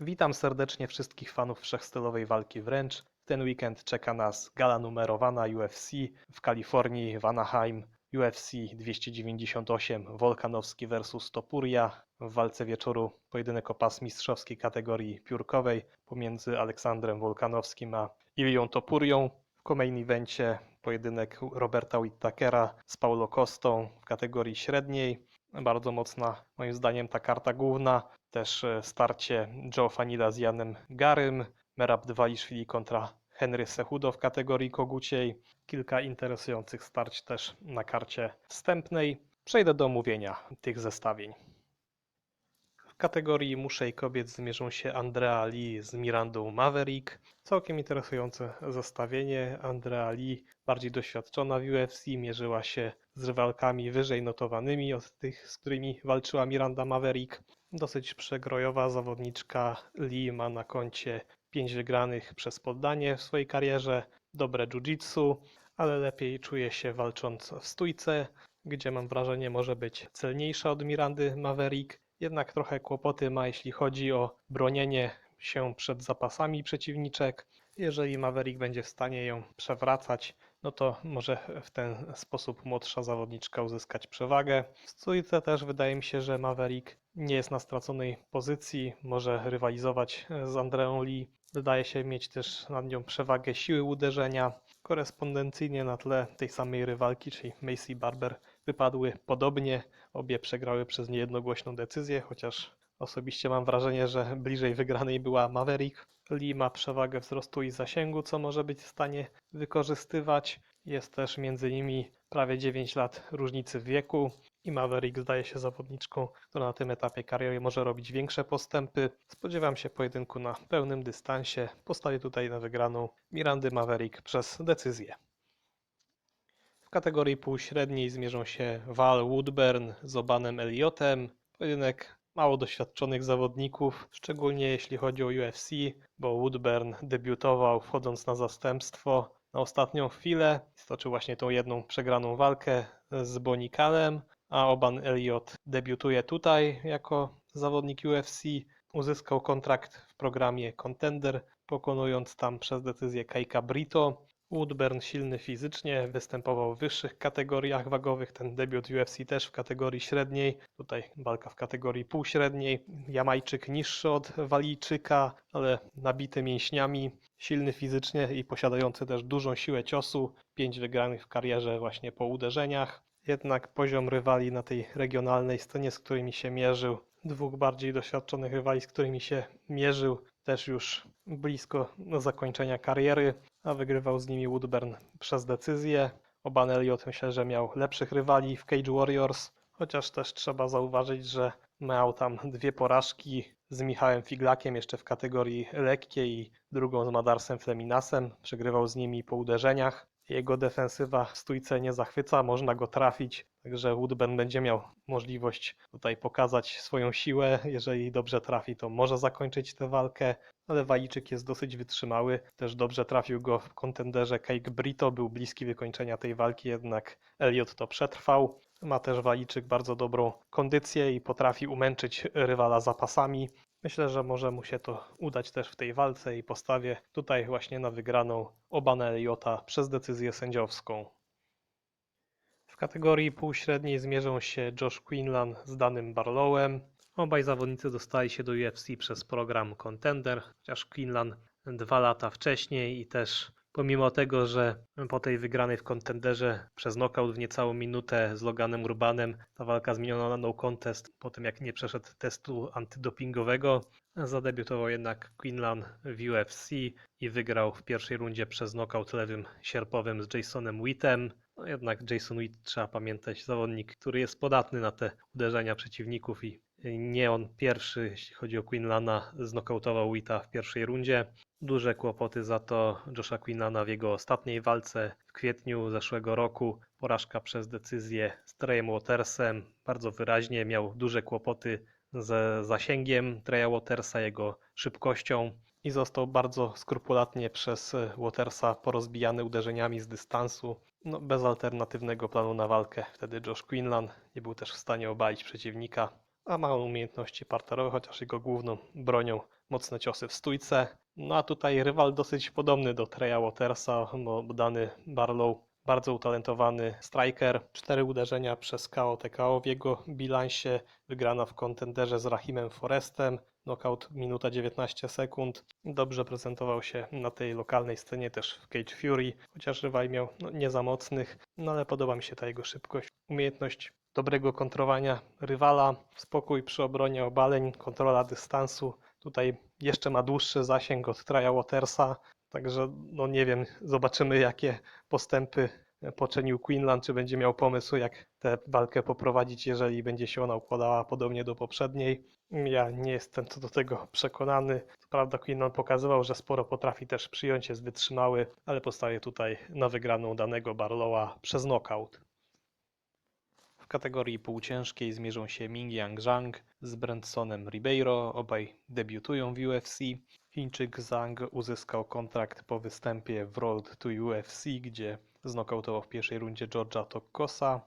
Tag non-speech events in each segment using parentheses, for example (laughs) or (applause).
Witam serdecznie wszystkich fanów wszechstylowej walki wręcz. Ten weekend czeka nas gala numerowana UFC w Kalifornii, w Anaheim. UFC 298 Wolkanowski vs Topuria. W walce wieczoru pojedynek o pas mistrzowskiej kategorii piórkowej pomiędzy Aleksandrem Wolkanowskim a Ilią Topurią. W co-main evencie pojedynek Roberta Whittakera z Paulo Costą w kategorii średniej. Bardzo mocna, moim zdaniem, ta karta główna. Też e, starcie Joe Fanida z Janem Garym, Merab Dwaliszwili kontra Henry Sehudo w kategorii koguciej. Kilka interesujących starć też na karcie wstępnej. Przejdę do omówienia tych zestawień. Kategorii muszej kobiet zmierzą się Andrea Lee z Mirandą Maverick. Całkiem interesujące zestawienie. Andrea Lee, bardziej doświadczona w UFC, mierzyła się z rywalkami wyżej notowanymi od tych, z którymi walczyła Miranda Maverick. Dosyć przegrojowa zawodniczka Lee ma na koncie 5 wygranych przez poddanie w swojej karierze, dobre jiu-jitsu, ale lepiej czuje się walcząc w stójce, gdzie mam wrażenie może być celniejsza od Mirandy Maverick. Jednak trochę kłopoty ma, jeśli chodzi o bronienie się przed zapasami przeciwniczek. Jeżeli Maverick będzie w stanie ją przewracać, no to może w ten sposób młodsza zawodniczka uzyskać przewagę. W stójce też wydaje mi się, że Maverick nie jest na straconej pozycji, może rywalizować z Andreą Lee. Wydaje się mieć też nad nią przewagę siły uderzenia. Korespondencyjnie na tle tej samej rywalki, czyli Macy Barber, wypadły podobnie. Obie przegrały przez niejednogłośną decyzję, chociaż osobiście mam wrażenie, że bliżej wygranej była Maverick. Lee ma przewagę wzrostu i zasięgu, co może być w stanie wykorzystywać. Jest też między nimi prawie 9 lat różnicy w wieku i Maverick zdaje się zawodniczką, która na tym etapie kariery może robić większe postępy. Spodziewam się pojedynku na pełnym dystansie. Postawię tutaj na wygraną Mirandy Maverick przez decyzję. W kategorii półśredniej zmierzą się Val Woodburn z Obanem Elliotem. Pojedynek mało doświadczonych zawodników, szczególnie jeśli chodzi o UFC, bo Woodburn debiutował wchodząc na zastępstwo na ostatnią chwilę. Stoczył właśnie tą jedną przegraną walkę z Bonikalem, a Oban Elliot debiutuje tutaj jako zawodnik UFC. Uzyskał kontrakt w programie Contender, pokonując tam przez decyzję Kajka Brito. Woodburn silny fizycznie, występował w wyższych kategoriach wagowych, ten debiut UFC też w kategorii średniej, tutaj walka w kategorii półśredniej. Jamajczyk niższy od Walijczyka, ale nabity mięśniami, silny fizycznie i posiadający też dużą siłę ciosu, pięć wygranych w karierze właśnie po uderzeniach. Jednak poziom rywali na tej regionalnej scenie, z którymi się mierzył, dwóch bardziej doświadczonych rywali, z którymi się mierzył, też już blisko zakończenia kariery, a wygrywał z nimi Woodburn przez decyzję. Oban Elliot myślę, że miał lepszych rywali w Cage Warriors, chociaż też trzeba zauważyć, że miał tam dwie porażki z Michałem Figlakiem jeszcze w kategorii lekkiej i drugą z Madarsem Fleminasem. Przegrywał z nimi po uderzeniach. Jego defensywa w stójce nie zachwyca, można go trafić, także Woodburn będzie miał możliwość tutaj pokazać swoją siłę. Jeżeli dobrze trafi, to może zakończyć tę walkę, ale Walijczyk jest dosyć wytrzymały. Też dobrze trafił go w kontenderze Cake Brito, był bliski wykończenia tej walki, jednak Elliot to przetrwał. Ma też Walijczyk bardzo dobrą kondycję i potrafi umęczyć rywala zapasami. Myślę, że może mu się to udać też w tej walce i postawię tutaj właśnie na wygraną Obana Eliota przez decyzję sędziowską. W kategorii półśredniej zmierzą się Josh Quinlan z Danym Barlowem. Obaj zawodnicy dostali się do UFC przez program Contender, chociaż Quinlan dwa lata wcześniej i też pomimo tego, że po tej wygranej w kontenderze przez knockout w niecałą minutę z Loganem Urbanem ta walka zmieniona na no contest po tym jak nie przeszedł testu antydopingowego, zadebiutował jednak Quinlan w UFC i wygrał w pierwszej rundzie przez knockout lewym sierpowym z Jasonem Wittem. No jednak Jason Witt trzeba pamiętać, zawodnik, który jest podatny na te uderzenia przeciwników i nie on pierwszy, jeśli chodzi o Quinlana, znokautował Witta w pierwszej rundzie. Duże kłopoty za to Josha Quinlana w jego ostatniej walce w kwietniu zeszłego roku. Porażka przez decyzję z Treyem Watersem. Bardzo wyraźnie miał duże kłopoty ze zasięgiem Treya Watersa, jego szybkością i został bardzo skrupulatnie przez Watersa porozbijany uderzeniami z dystansu. No, bez alternatywnego planu na walkę. Wtedy Josh Quinlan nie był też w stanie obalić przeciwnika. a ma umiejętności parterowe, chociaż jego główną bronią mocne ciosy w stójce. No a tutaj rywal dosyć podobny do Treya Watersa, bo dany Barlow bardzo utalentowany striker. Cztery uderzenia przez KO TKO w jego bilansie, wygrana w kontenderze z Rahimem Forestem, knockout minuta 19 sekund. Dobrze prezentował się na tej lokalnej scenie też w Cage Fury, chociaż rywal miał no, nie za mocnych, no ale podoba mi się ta jego szybkość, umiejętność dobrego kontrowania rywala, spokój przy obronie obaleń, kontrola dystansu. Tutaj jeszcze ma dłuższy zasięg od Traya Watersa, także no nie wiem, zobaczymy jakie postępy poczynił Queenland, czy będzie miał pomysł jak tę walkę poprowadzić, jeżeli będzie się ona układała podobnie do poprzedniej. Ja nie jestem co do tego przekonany. Co prawda Queenland pokazywał, że sporo potrafi też przyjąć, jest wytrzymały, ale postawię tutaj na wygraną danego Barlowa przez knockout. W kategorii półciężkiej zmierzą się Ming Yang Zhang z Brandsonem Ribeiro. Obaj debiutują w UFC. Chińczyk Zhang uzyskał kontrakt po występie w Road to UFC, gdzie znokautował w pierwszej rundzie George'a Tokosa.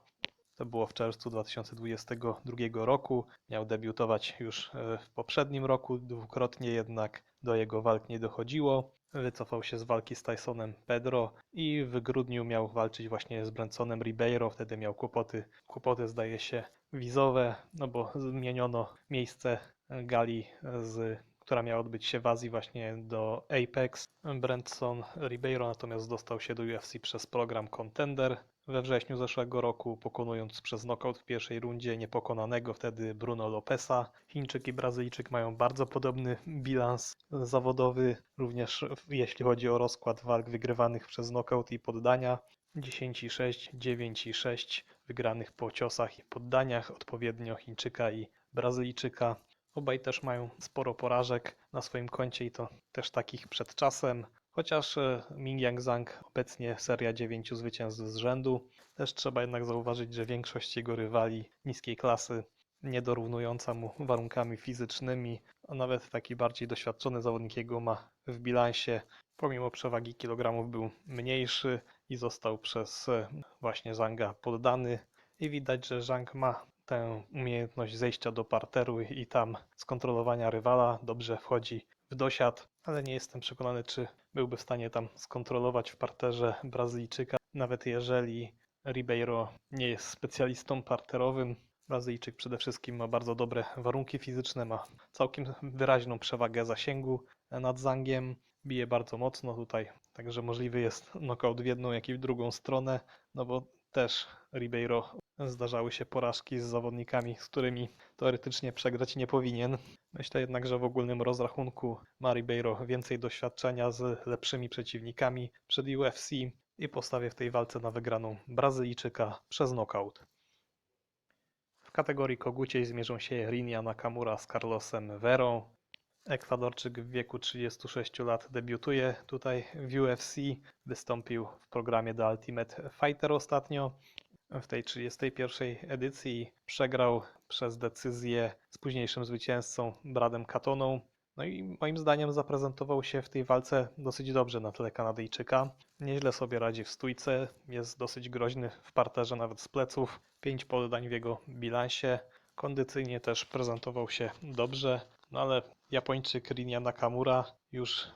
To było w czerwcu 2022 roku. Miał debiutować już e, w poprzednim roku, dwukrotnie jednak do jego walk nie dochodziło. Wycofał się z walki z Tysonem Pedro i w grudniu miał walczyć właśnie z Bransonem Ribeiro. Wtedy miał kłopoty, kłopoty zdaje się wizowe, no bo zmieniono miejsce gali, z, która miała odbyć się w Azji właśnie do Apex. Brandson Ribeiro natomiast dostał się do UFC przez program Contender we wrześniu zeszłego roku, pokonując przez knockout w pierwszej rundzie niepokonanego wtedy Bruno Lopesa. Chińczyk i Brazylijczyk mają bardzo podobny bilans zawodowy, również jeśli chodzi o rozkład walk wygrywanych przez knockout i poddania. 10 i 6, 9 i 6 wygranych po ciosach i poddaniach odpowiednio Chińczyka i Brazylijczyka. Obaj też mają sporo porażek na swoim koncie i to też takich przed czasem. Chociaż e, Ming Yang Zhang obecnie seria 9 zwycięstw z rzędu, też trzeba jednak zauważyć, że większość jego rywali niskiej klasy, niedorównująca mu warunkami fizycznymi, a nawet taki bardziej doświadczony zawodnik jego ma w bilansie, pomimo przewagi kilogramów był mniejszy i został przez e, właśnie Zhanga poddany. I widać, że Zhang ma tę umiejętność zejścia do parteru i tam skontrolowania rywala, dobrze wchodzi w dosiad, ale nie jestem przekonany, czy byłby w stanie tam skontrolować w parterze Brazylijczyka, nawet jeżeli Ribeiro nie jest specjalistą parterowym. Brazylijczyk przede wszystkim ma bardzo dobre warunki fizyczne, ma całkiem wyraźną przewagę zasięgu nad Zangiem, bije bardzo mocno tutaj, także możliwy jest knockout w jedną, jak i w drugą stronę, no bo też Ribeiro zdarzały się porażki z zawodnikami, z którymi teoretycznie przegrać nie powinien. Myślę jednak, że w ogólnym rozrachunku ma Ribeiro więcej doświadczenia z lepszymi przeciwnikami przed UFC i postawię w tej walce na wygraną Brazylijczyka przez knockout. W kategorii koguciej zmierzą się Rinia Nakamura z Carlosem Verą. Ekwadorczyk w wieku 36 lat debiutuje tutaj w UFC. Wystąpił w programie The Ultimate Fighter ostatnio. W tej 31 edycji przegrał przez decyzję z późniejszym zwycięzcą Bradem Katoną. No i moim zdaniem zaprezentował się w tej walce dosyć dobrze na tle Kanadyjczyka. Nieźle sobie radzi w stójce, jest dosyć groźny w parterze nawet z pleców. Pięć poddań w jego bilansie. Kondycyjnie też prezentował się dobrze, no ale Japończyk Rinya Nakamura już y,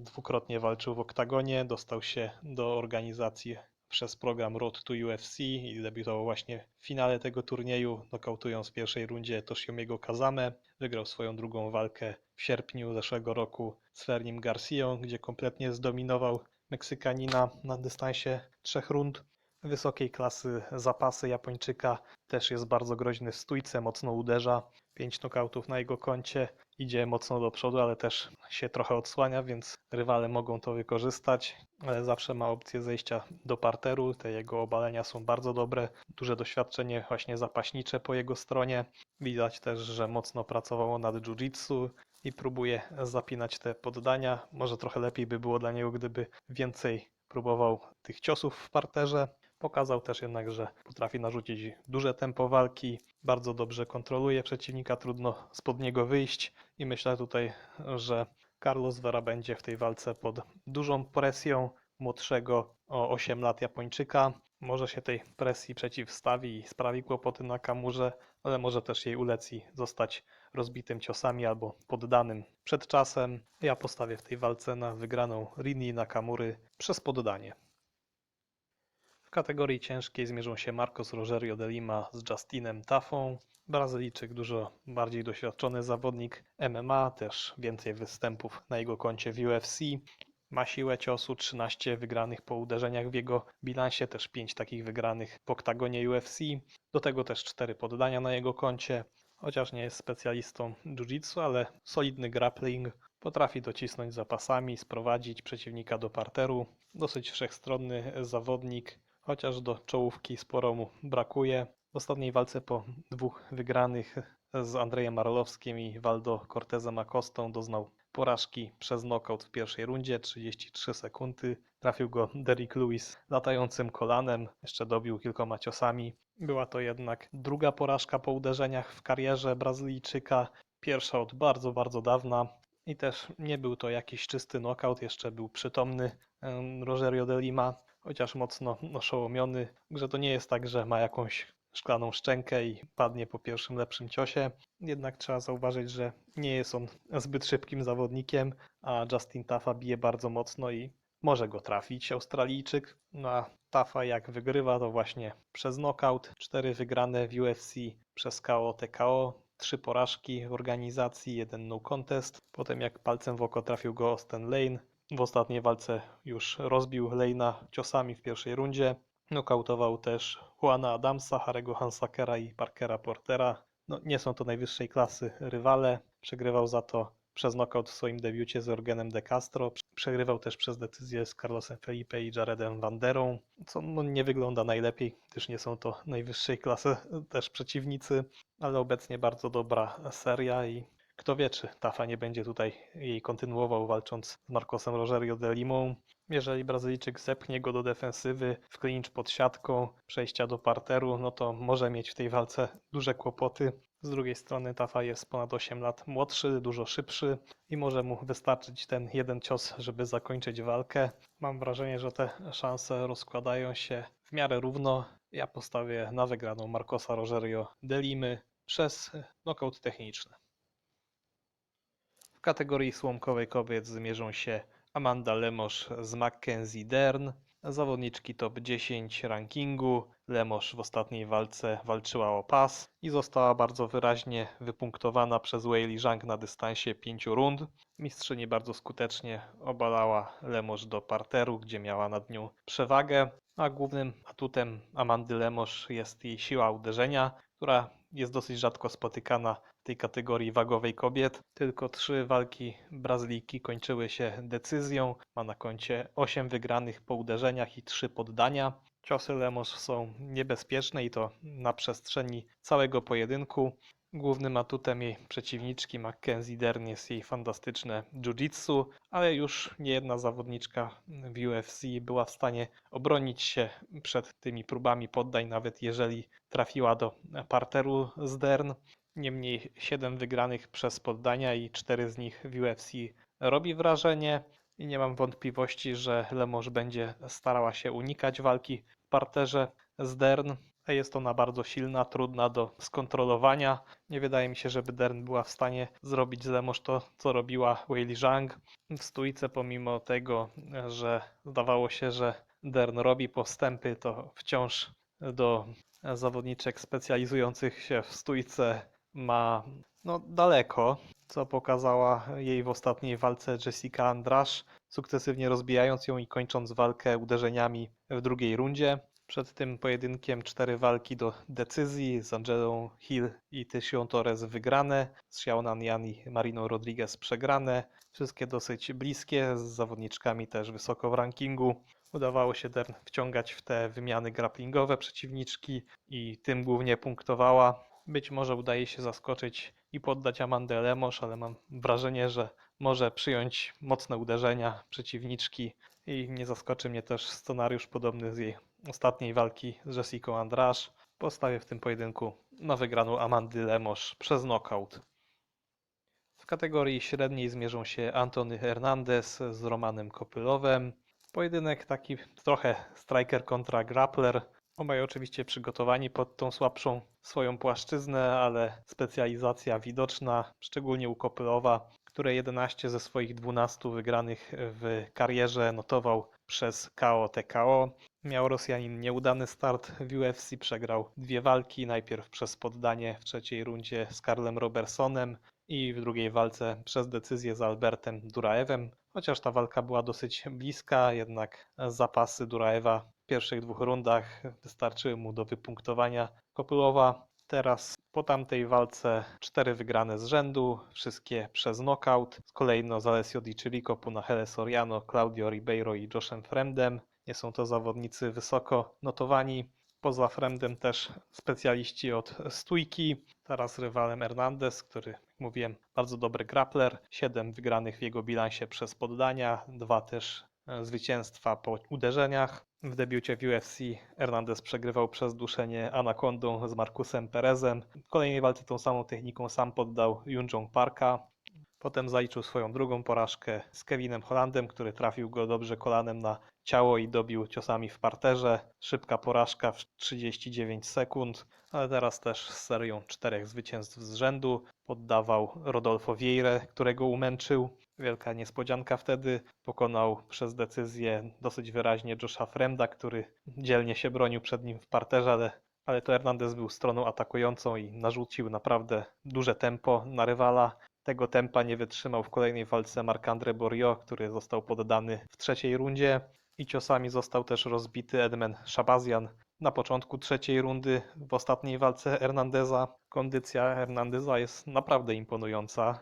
dwukrotnie walczył w oktagonie, dostał się do organizacji przez program Road to UFC i debiutował właśnie w finale tego turnieju, nokautując w pierwszej rundzie Toshiomiego Kazame. Wygrał swoją drugą walkę w sierpniu zeszłego roku z Fernim Garcją, gdzie kompletnie zdominował Meksykanina na dystansie trzech rund. Wysokiej klasy zapasy Japończyka też jest bardzo groźny w stójce, mocno uderza. Pięć nokautów na jego koncie, idzie mocno do przodu, ale też się trochę odsłania, więc rywale mogą to wykorzystać, ale zawsze ma opcję zejścia do parteru. Te jego obalenia są bardzo dobre, duże doświadczenie właśnie zapaśnicze po jego stronie. Widać też, że mocno pracowało nad jiu-jitsu i próbuje zapinać te poddania. Może trochę lepiej by było dla niego, gdyby więcej próbował tych ciosów w parterze. Pokazał też jednak, że potrafi narzucić duże tempo walki, bardzo dobrze kontroluje przeciwnika, trudno spod niego wyjść i myślę tutaj, że Carlos Vera będzie w tej walce pod dużą presją młodszego o 8 lat Japończyka. Może się tej presji przeciwstawi i sprawi kłopoty na kamurze, ale może też jej uleci zostać rozbitym ciosami albo poddanym przed czasem. Ja postawię w tej walce na wygraną Rini Nakamury przez poddanie. Kategorii ciężkiej zmierzą się Marcos Rogerio de Lima z Justinem Tafą. Brazylijczyk dużo bardziej doświadczony zawodnik MMA, też więcej występów na jego koncie w UFC. Ma siłę ciosu, 13 wygranych po uderzeniach w jego bilansie, też 5 takich wygranych w oktagonie UFC. Do tego też 4 poddania na jego koncie. Chociaż nie jest specjalistą jiu-jitsu, ale solidny grappling. Potrafi docisnąć zapasami, sprowadzić przeciwnika do parteru. Dosyć wszechstronny zawodnik, chociaż do czołówki sporo mu brakuje. W ostatniej walce po dwóch wygranych z Andrejem Marlowskim i Waldo Cortezem Acostą doznał porażki przez knockout w pierwszej rundzie, 33 sekundy. Trafił go Derrick Lewis latającym kolanem, jeszcze dobił kilkoma ciosami. Była to jednak druga porażka po uderzeniach w karierze Brazylijczyka, pierwsza od bardzo, bardzo dawna. I też nie był to jakiś czysty knockout, jeszcze był przytomny Rogerio de Lima, chociaż mocno oszołomiony, że to nie jest tak, że ma jakąś szklaną szczękę i padnie po pierwszym lepszym ciosie. Jednak trzeba zauważyć, że nie jest on zbyt szybkim zawodnikiem, a Justin Tafa bije bardzo mocno i może go trafić Australijczyk. No a Tafa jak wygrywa to właśnie przez knockout, cztery wygrane w UFC przez KO TKO, trzy porażki w organizacji, jeden no contest. Potem jak palcem w oko trafił go Austin Lane. W ostatniej walce już rozbił Lane'a ciosami w pierwszej rundzie. Nokautował też Juana Adamsa, Harego Hansakera i Parkera Portera. No, nie są to najwyższej klasy rywale. Przegrywał za to przez knockout w swoim debiucie z Orgenem de Castro. Przegrywał też przez decyzję z Carlosem Felipe i Jaredem Vanderą, co no, nie wygląda najlepiej, gdyż nie są to najwyższej klasy też przeciwnicy, ale obecnie bardzo dobra seria i kto wie, czy Tafa nie będzie tutaj jej kontynuował walcząc z Marcosem Rogerio de Limą. Jeżeli Brazylijczyk zepchnie go do defensywy, w clinch pod siatką, przejścia do parteru, no to może mieć w tej walce duże kłopoty. Z drugiej strony Tafa jest ponad 8 lat młodszy, dużo szybszy i może mu wystarczyć ten jeden cios, żeby zakończyć walkę. Mam wrażenie, że te szanse rozkładają się w miarę równo. Ja postawię na wygraną Marcosa Rogerio de Limy przez knockout techniczny. Kategorii słomkowej kobiet zmierzą się Amanda Lemosz z Mackenzie Dern, zawodniczki top 10 rankingu. Lemosz w ostatniej walce walczyła o pas i została bardzo wyraźnie wypunktowana przez Weili Zhang na dystansie 5 rund. Mistrzyni bardzo skutecznie obalała Lemosz do parteru, gdzie miała nad nią przewagę, a głównym atutem Amandy Lemosz jest jej siła uderzenia, która jest dosyć rzadko spotykana w tej kategorii wagowej kobiet. Tylko trzy walki Brazylijki kończyły się decyzją. Ma na koncie 8 wygranych po uderzeniach i 3 poddania. Ciosy Lemos są niebezpieczne i to na przestrzeni całego pojedynku. Głównym atutem jej przeciwniczki Mackenzie Dern jest jej fantastyczne jiu-jitsu, ale już nie jedna zawodniczka w UFC była w stanie obronić się przed tymi próbami poddań, nawet jeżeli trafiła do parteru z Dern. Niemniej 7 wygranych przez poddania i 4 z nich w UFC robi wrażenie i nie mam wątpliwości, że Lemos będzie starała się unikać walki w parterze z Dern. Jest ona bardzo silna, trudna do skontrolowania. Nie wydaje mi się, żeby Dern była w stanie zrobić z Lemos to, co robiła Weili Zhang. W stójce, pomimo tego, że zdawało się, że Dern robi postępy, to wciąż do zawodniczek specjalizujących się w stójce ma no, daleko, co pokazała jej w ostatniej walce Jessica Andrasz, sukcesywnie rozbijając ją i kończąc walkę uderzeniami w drugiej rundzie. Przed tym pojedynkiem cztery walki do decyzji z Angelą Hill i Tysią Torres wygrane, z Xiaonan Yan i Mariną Rodriguez przegrane. Wszystkie dosyć bliskie, z zawodniczkami też wysoko w rankingu. Udawało się Dern wciągać w te wymiany grapplingowe przeciwniczki i tym głównie punktowała. Być może udaje się zaskoczyć i poddać Amandę Lemosz, ale mam wrażenie, że może przyjąć mocne uderzenia przeciwniczki i nie zaskoczy mnie też scenariusz podobny z jej ostatniej walki z Jessicą Andrasz. Postawię w tym pojedynku na wygraną Amandy Lemosz przez knockout. W kategorii średniej zmierzą się Antony Hernandez z Romanem Kopylowem. Pojedynek taki trochę striker kontra grappler. Obaj oczywiście przygotowani pod tą słabszą swoją płaszczyznę, ale specjalizacja widoczna, szczególnie u Kopylowa, które 11 ze swoich 12 wygranych w karierze notował przez KO TKO. Miał Rosjanin nieudany start w UFC, przegrał dwie walki, najpierw przez poddanie w trzeciej rundzie z Karlem Robertsonem i w drugiej walce przez decyzję z Albertem Duraewem. Chociaż ta walka była dosyć bliska, jednak zapasy Duraewa w pierwszych dwóch rundach wystarczyły mu do wypunktowania Kopylowa. Teraz po tamtej walce cztery wygrane z rzędu, wszystkie przez knockout. Z Alessio Di Chirico, Punahele Soriano, Claudio Ribeiro i Joshem Fremdem. Nie są to zawodnicy wysoko notowani. Poza Fremdem też specjaliści od stójki. Teraz rywalem Hernandez, który, jak mówiłem, bardzo dobry grappler. Siedem wygranych w jego bilansie przez poddania, dwa też e, zwycięstwa po uderzeniach. W debiucie w UFC Hernandez przegrywał przez duszenie anakondą z Markusem Perezem. W kolejnej walce tą samą techniką sam poddał Junjong Parka. Potem zaliczył swoją drugą porażkę z Kevinem Hollandem, który trafił go dobrze kolanem na ciało i dobił ciosami w parterze. Szybka porażka w 39 sekund, ale teraz też z serią czterech zwycięstw z rzędu poddawał Rodolfo Vieira, którego umęczył. Wielka niespodzianka wtedy. Pokonał przez decyzję dosyć wyraźnie Josha Fremda, który dzielnie się bronił przed nim w parterze, ale, ale to Hernandez był stroną atakującą i narzucił naprawdę duże tempo na rywala. Tego tempa nie wytrzymał w kolejnej walce Marc-André Borio, który został poddany w trzeciej rundzie i ciosami został też rozbity Edmen Shabazian na początku trzeciej rundy w ostatniej walce Hernandeza. Kondycja Hernandeza jest naprawdę imponująca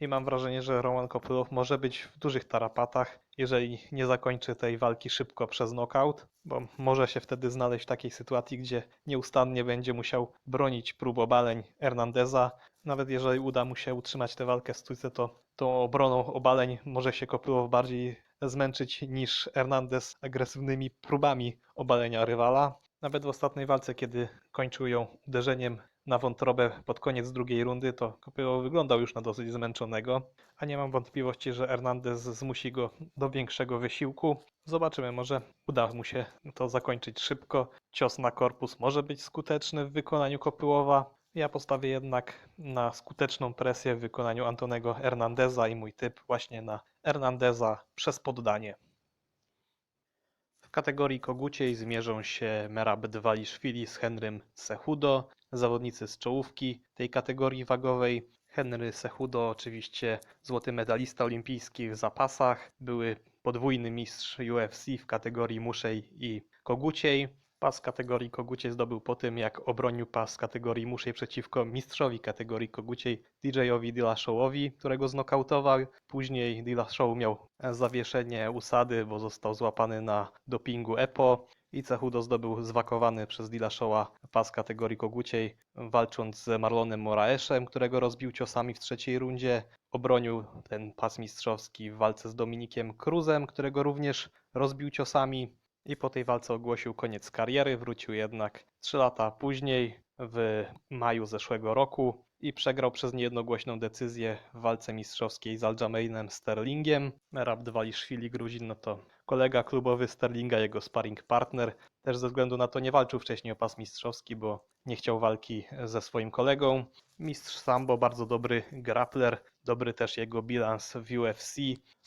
i mam wrażenie, że Roman Kopylow może być w dużych tarapatach, jeżeli nie zakończy tej walki szybko przez knockout, bo może się wtedy znaleźć w takiej sytuacji, gdzie nieustannie będzie musiał bronić prób obaleń Hernandeza. Nawet jeżeli uda mu się utrzymać tę walkę w stójce, to tą obroną obaleń może się Kopylow bardziej zmęczyć niż Hernandez agresywnymi próbami obalenia rywala. Nawet w ostatniej walce, kiedy kończył ją uderzeniem na wątrobę pod koniec drugiej rundy, to Kopylow wyglądał już na dosyć zmęczonego, a nie mam wątpliwości, że Hernandez zmusi go do większego wysiłku. Zobaczymy, może uda mu się to zakończyć szybko. Cios na korpus może być skuteczny w wykonaniu Kopyłowa. Ja postawię jednak na skuteczną presję w wykonaniu Antonego Hernandeza i mój typ właśnie na Hernandeza przez poddanie. W kategorii koguciej zmierzą się Merab Dwaliszwili z Henrym Cechudo, zawodnicy z czołówki tej kategorii wagowej. Henry Cechudo oczywiście złoty medalista olimpijski w zapasach, były podwójny mistrz UFC w kategorii muszej i koguciej. Pas kategorii koguciej zdobył po tym, jak obronił pas kategorii muszej przeciwko mistrzowi kategorii koguciej DJ-owi Dillashawowi, którego znokautował. Później Dillashaw miał zawieszenie usady, bo został złapany na dopingu EPO i Cechudo zdobył zwakowany przez Dillashawa pas kategorii koguciej, walcząc z Marlonem Moraeszem, którego rozbił ciosami w trzeciej rundzie. Obronił ten pas mistrzowski w walce z Dominikiem Cruzem, którego również rozbił ciosami i po tej walce ogłosił koniec kariery. Wrócił jednak 3 lata później, w maju zeszłego roku i przegrał przez niejednogłośną decyzję w walce mistrzowskiej z Aljamainem Sterlingiem. Merab Dwaliszwili Gruzin no to kolega klubowy Sterlinga, jego sparring partner. Też ze względu na to nie walczył wcześniej o pas mistrzowski, bo nie chciał walki ze swoim kolegą. Mistrz Sambo, bardzo dobry grappler, dobry też jego bilans w UFC.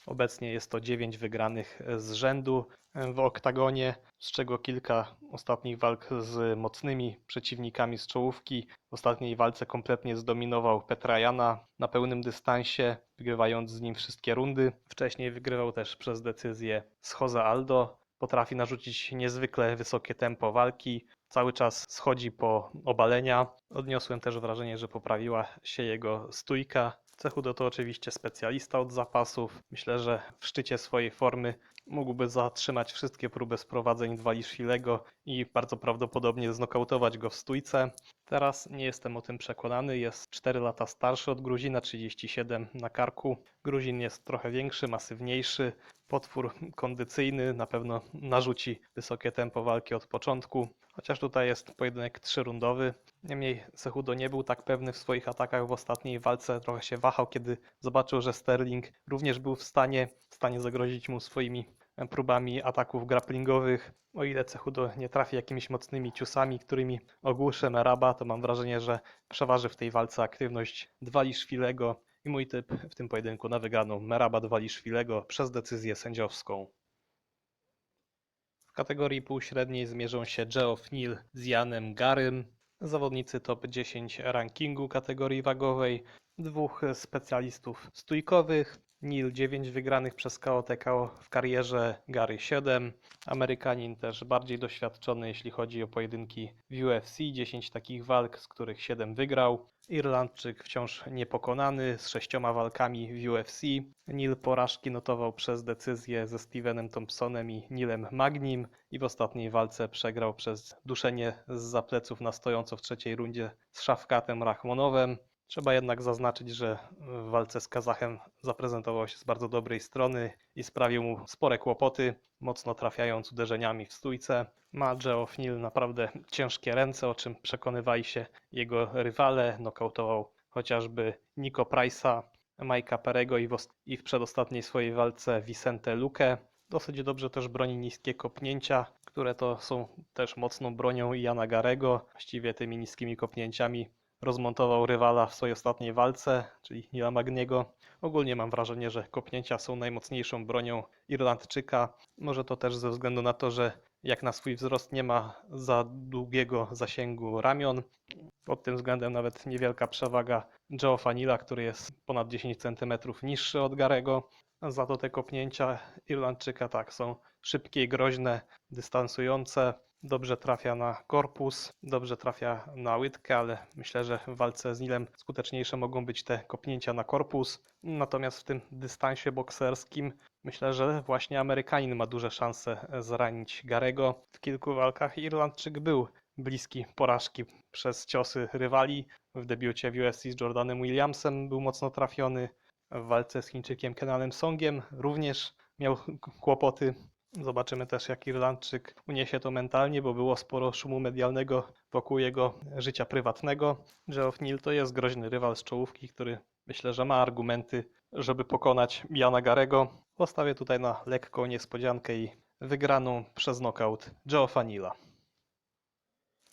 Obecnie jest to 9 wygranych z rzędu w oktagonie, z czego kilka ostatnich walk z mocnymi przeciwnikami z czołówki. W ostatniej walce kompletnie zdominował Petrajana na pełnym dystansie, wygrywając z nim wszystkie rundy. Wcześniej wygrywał też przez decyzję z Jose Aldo. Potrafi narzucić niezwykle wysokie tempo walki, cały czas schodzi po obalenia. Odniosłem też wrażenie, że poprawiła się jego stójka. Cechudo to oczywiście specjalista od zapasów. Myślę, że w szczycie swojej formy mógłby zatrzymać wszystkie próby sprowadzeń Dwaliszwilego i bardzo prawdopodobnie znokautować go w stójce. Teraz nie jestem o tym przekonany. Jest 4 lata starszy od Gruzina, 37 na karku. Gruzin jest trochę większy, masywniejszy. Potwór (laughs) kondycyjny na pewno narzuci wysokie tempo walki od początku, chociaż tutaj jest pojedynek trzyrundowy. Niemniej Cechudo nie był tak pewny w swoich atakach w ostatniej walce, trochę się wahał, kiedy zobaczył, że Sterling również był w stanie, w stanie zagrozić mu swoimi próbami ataków grapplingowych. O ile Cechudo nie trafi jakimiś mocnymi ciusami, którymi ogłuszy Meraba, to mam wrażenie, że przeważy w tej walce aktywność Dwaliszwilego i mój typ w tym pojedynku na wygraną Meraba Dwaliszwilego przez decyzję sędziowską. W kategorii półśredniej zmierzą się Geoff Neal z Janem Garym, zawodnicy top 10 rankingu kategorii wagowej, dwóch specjalistów stójkowych. Neal 9 wygranych przez KO w karierze, Gary 7. Amerykanin też bardziej doświadczony, jeśli chodzi o pojedynki w UFC, 10 takich walk, z których 7 wygrał. Irlandczyk wciąż niepokonany z sześcioma walkami w UFC. Neil porażki notował przez decyzję ze Stevenem Thompsonem i Nilem Magnim i w ostatniej walce przegrał przez duszenie z zapleców na stojąco w trzeciej rundzie z Szafkatem Rachmonowem. Trzeba jednak zaznaczyć, że w walce z Kazachem zaprezentował się z bardzo dobrej strony i sprawił mu spore kłopoty, mocno trafiając uderzeniami w stójce. Ma Geoff Neal naprawdę ciężkie ręce, o czym przekonywali się jego rywale. Nokautował chociażby Nico Price'a, Majka Perego i w, i w przedostatniej swojej walce Vicente Luque. Dosyć dobrze też broni niskie kopnięcia, które to są też mocną bronią Jana Garego. Właściwie tymi niskimi kopnięciami rozmontował rywala w swojej ostatniej walce, czyli Nila Magniego. Ogólnie mam wrażenie, że kopnięcia są najmocniejszą bronią Irlandczyka. Może to też ze względu na to, że jak na swój wzrost nie ma za długiego zasięgu ramion. Pod tym względem nawet niewielka przewaga Joe Fanila, który jest ponad 10 cm niższy od Garego. Za to te kopnięcia Irlandczyka tak są szybkie i groźne, dystansujące. Dobrze trafia na korpus, dobrze trafia na łydkę, ale myślę, że w walce z Nilem skuteczniejsze mogą być te kopnięcia na korpus. Natomiast w tym dystansie bokserskim myślę, że właśnie Amerykanin ma duże szanse zranić Garego. W kilku walkach Irlandczyk był bliski porażki przez ciosy rywali. W debiucie w UFC z Jordanem Williamsem był mocno trafiony. W walce z Chińczykiem Kenanem Songiem również miał kłopoty Zobaczymy też, jak Irlandczyk uniesie to mentalnie, bo było sporo szumu medialnego wokół jego życia prywatnego. Geoff Neal to jest groźny rywal z czołówki, który myślę, że ma argumenty, żeby pokonać Jana Garego. Postawię tutaj na lekką niespodziankę i wygraną przez knockout Geoffa Neala.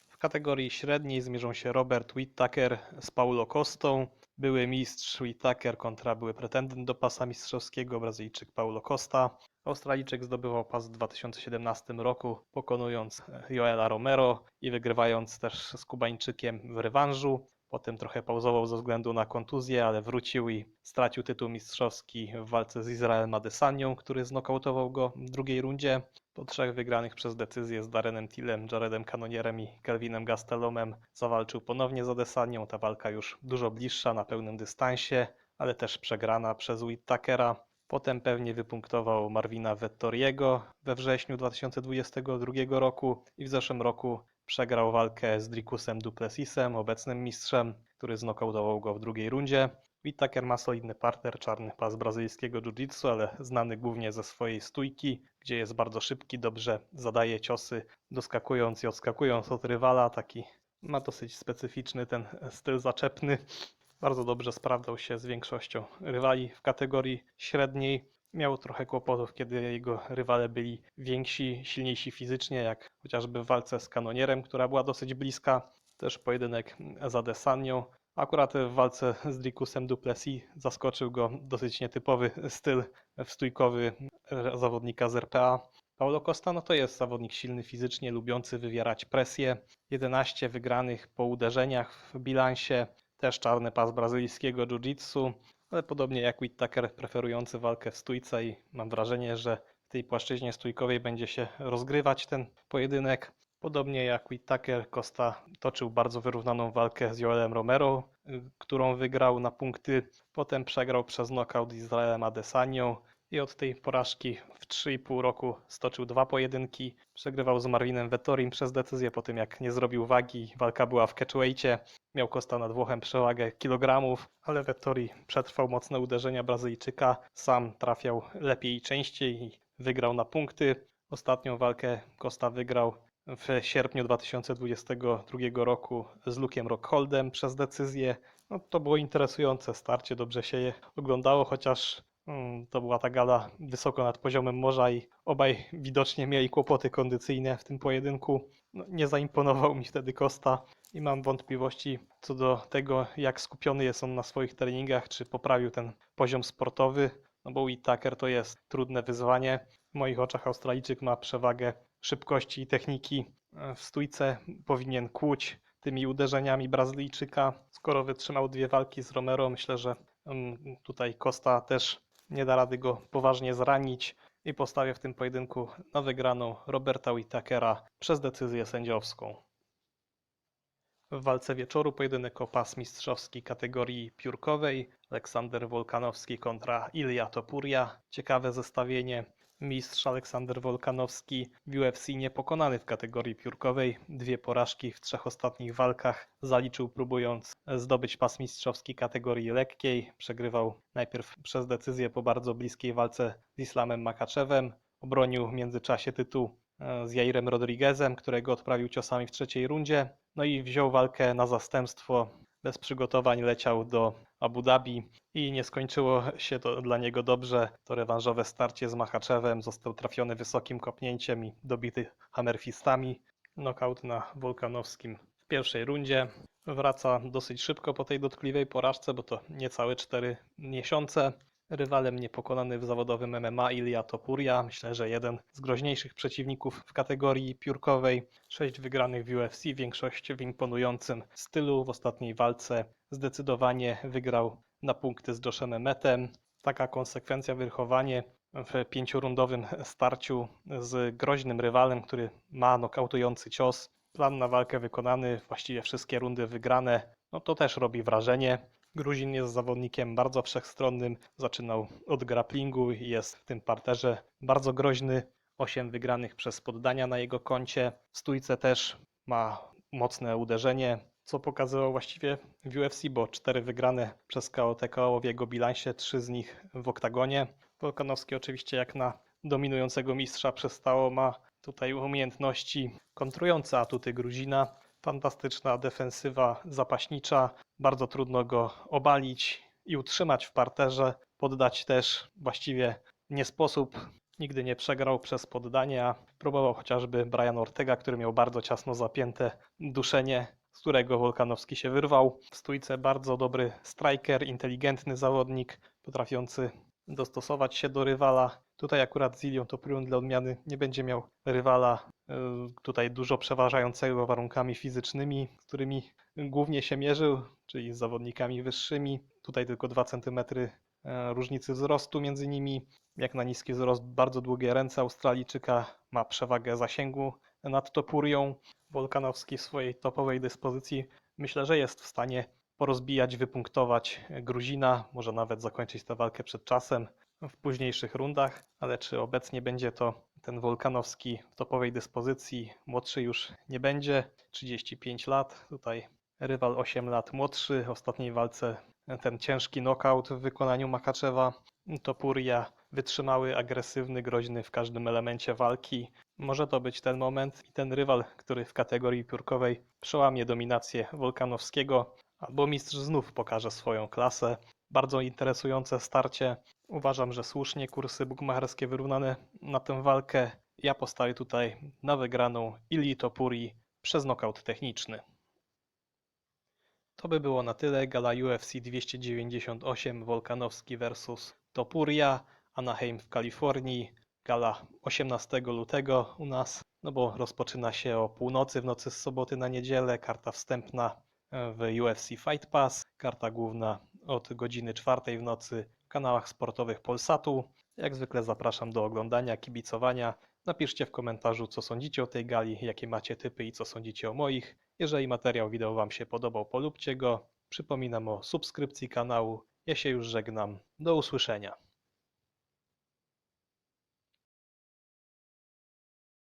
W kategorii średniej zmierzą się Robert Whittaker z Paulo Costą. Były mistrz Whittaker kontra były pretendent do pasa mistrzowskiego, Brazylijczyk Paulo Costa. Australijczyk zdobywał pas w 2017 roku, pokonując Joela Romero i wygrywając też z Kubańczykiem w rewanżu. Potem trochę pauzował ze względu na kontuzję, ale wrócił i stracił tytuł mistrzowski w walce z Izraelem Adesanią, który znokautował go w drugiej rundzie. Po trzech wygranych przez decyzję z Darrenem Tillem, Jaredem Kanonierem i Kelvinem Gastelomem zawalczył ponownie z Adesanią. Ta walka już dużo bliższa, na pełnym dystansie, ale też przegrana przez Whittakera. Potem pewnie wypunktował Marvina Vettoriego we wrześniu 2022 roku i w zeszłym roku przegrał walkę z Dricusem Duplessisem, obecnym mistrzem, który znokautował go w drugiej rundzie. Whittaker ma solidny partner, czarny pas brazylijskiego jiu-jitsu, ale znany głównie ze swojej stójki, gdzie jest bardzo szybki, dobrze zadaje ciosy, doskakując i odskakując od rywala. Taki ma dosyć specyficzny ten styl zaczepny. Bardzo dobrze sprawdzał się z większością rywali w kategorii średniej. Miał trochę kłopotów, kiedy jego rywale byli więksi, silniejsi fizycznie, jak chociażby w walce z kanonierem, która była dosyć bliska. Też pojedynek z Adesanią. Akurat w walce z Dricusem Duplessis zaskoczył go dosyć nietypowy styl wstójkowy zawodnika z RPA. Paulo Costa no to jest zawodnik silny fizycznie, lubiący wywierać presję. 11 wygranych po uderzeniach w bilansie, też czarny pas brazylijskiego jiu-jitsu, ale podobnie jak Whittaker preferujący walkę w stójce i mam wrażenie, że w tej płaszczyźnie stójkowej będzie się rozgrywać ten pojedynek. Podobnie jak Whittaker, Costa toczył bardzo wyrównaną walkę z Joelem Romero, którą wygrał na punkty. Potem przegrał przez knockout z Izraelem Adesanią i od tej porażki w 3,5 roku stoczył dwa pojedynki. Przegrywał z Marvinem Vettorim przez decyzję po tym jak nie zrobił wagi. Walka była w catchweightie. Miał Costa nad Włochem przewagę kilogramów, ale Vettori przetrwał mocne uderzenia Brazylijczyka. Sam trafiał lepiej i częściej i wygrał na punkty. Ostatnią walkę Costa wygrał w sierpniu 2022 roku z Lukiem Rockholdem przez decyzję. No, to było interesujące starcie, dobrze się je oglądało, chociaż Mm, To była ta gala wysoko nad poziomem morza i obaj widocznie mieli kłopoty kondycyjne w tym pojedynku. No, nie zaimponował mi wtedy Costa i mam wątpliwości co do tego, jak skupiony jest on na swoich treningach, czy poprawił ten poziom sportowy. No bo Whittaker to jest trudne wyzwanie. W moich oczach Australijczyk ma przewagę szybkości i techniki. E, W stójce powinien kłuć tymi uderzeniami Brazylijczyka. Skoro wytrzymał dwie walki z Romero, myślę, że mm, tutaj Costa też nie da rady go poważnie zranić i postawię w tym pojedynku na wygraną Roberta Whittakera przez decyzję sędziowską. W walce wieczoru pojedynek o pas mistrzowski kategorii piórkowej. Aleksander Wolkanowski kontra Ilja Topuria. Ciekawe zestawienie. Mistrz Aleksander Wolkanowski w UFC niepokonany w kategorii piórkowej. Dwie porażki w trzech ostatnich walkach zaliczył próbując zdobyć pas mistrzowski kategorii lekkiej. Przegrywał najpierw przez decyzję po bardzo bliskiej walce z Islamem Makaczewem. Obronił w międzyczasie tytuł e, z Jairem Rodriguezem, którego odprawił ciosami w trzeciej rundzie. No i wziął walkę na zastępstwo. Bez przygotowań leciał do Abu Dhabi i nie skończyło się to dla niego dobrze. To rewanżowe starcie z Machaczewem został trafiony wysokim kopnięciem i dobity hammerfistami. Knockout na Wolkanowskim w pierwszej rundzie. Wraca dosyć szybko po tej dotkliwej porażce, bo to niecałe 4 miesiące. Rywalem niepokonany w zawodowym MMA Ilya Topuria. Myślę, że jeden z groźniejszych przeciwników w kategorii piórkowej. Sześć wygranych w UFC, większość w imponującym stylu. W ostatniej walce zdecydowanie wygrał na punkty z Joshem Emmetem. Taka konsekwencja, wychowanie w pięciorundowym starciu z groźnym rywalem, który ma nokautujący cios. Plan na walkę wykonany, właściwie wszystkie rundy wygrane. No to też robi wrażenie. Gruzin jest zawodnikiem bardzo wszechstronnym. Zaczynał od grapplingu i jest w tym parterze bardzo groźny. Osiem wygranych przez poddania na jego koncie. W stójce też ma mocne uderzenie, co pokazywał właściwie w UFC, bo cztery wygrane przez KOTKO w jego bilansie, trzy z nich w oktagonie. Wolkanowski oczywiście jak na dominującego mistrza przestało ma tutaj umiejętności kontrujące atuty Gruzina. Fantastyczna defensywa zapaśnicza, bardzo trudno go obalić i utrzymać w parterze. Poddać też właściwie nie sposób. Nigdy nie przegrał przez poddanie, a próbował chociażby Brian Ortega, który miał bardzo ciasno zapięte duszenie, z którego Wolkanowski się wyrwał. W stójce bardzo dobry striker, inteligentny zawodnik, potrafiący dostosować się do rywala. Tutaj akurat Zilion Topriun dla odmiany nie będzie miał rywala tutaj dużo przeważającego warunkami fizycznymi, z którymi głównie się mierzył, czyli z zawodnikami wyższymi. Tutaj tylko 2 cm różnicy wzrostu między nimi. Jak na niski wzrost, bardzo długie ręce Australijczyka ma przewagę zasięgu nad Topurią. Wolkanowski w swojej topowej dyspozycji myślę, że jest w stanie porozbijać, wypunktować Gruzina, może nawet zakończyć tę walkę przed czasem w późniejszych rundach, ale czy obecnie będzie to ten Wolkanowski w topowej dyspozycji, młodszy już nie będzie, 35 lat, tutaj rywal 8 lat młodszy, w ostatniej walce ten ciężki knockout w wykonaniu Makaczewa, Topuria wytrzymały, agresywny, groźny w każdym elemencie walki. Może to być ten moment i ten rywal, który w kategorii piórkowej przełamie dominację Wolkanowskiego, albo mistrz znów pokaże swoją klasę. Bardzo interesujące starcie. Uważam, że słusznie kursy bukmacherskie wyrównane na tę walkę. Ja postawię tutaj na wygraną Ili Topuri przez nokaut techniczny. To by było na tyle. Gala UFC 298 Wolkanowski vs Topuria, Anaheim w Kalifornii. Gala 18 lutego u nas, no bo rozpoczyna się o północy w nocy z soboty na niedzielę. Karta wstępna w UFC Fight Pass, karta główna od godziny czwartej w nocy w kanałach sportowych Polsatu. Jak zwykle zapraszam do oglądania, kibicowania. Napiszcie w komentarzu, co sądzicie o tej gali, jakie macie typy i co sądzicie o moich. Jeżeli materiał wideo Wam się podobał, polubcie go. Przypominam o subskrypcji kanału. Ja się już żegnam. Do usłyszenia.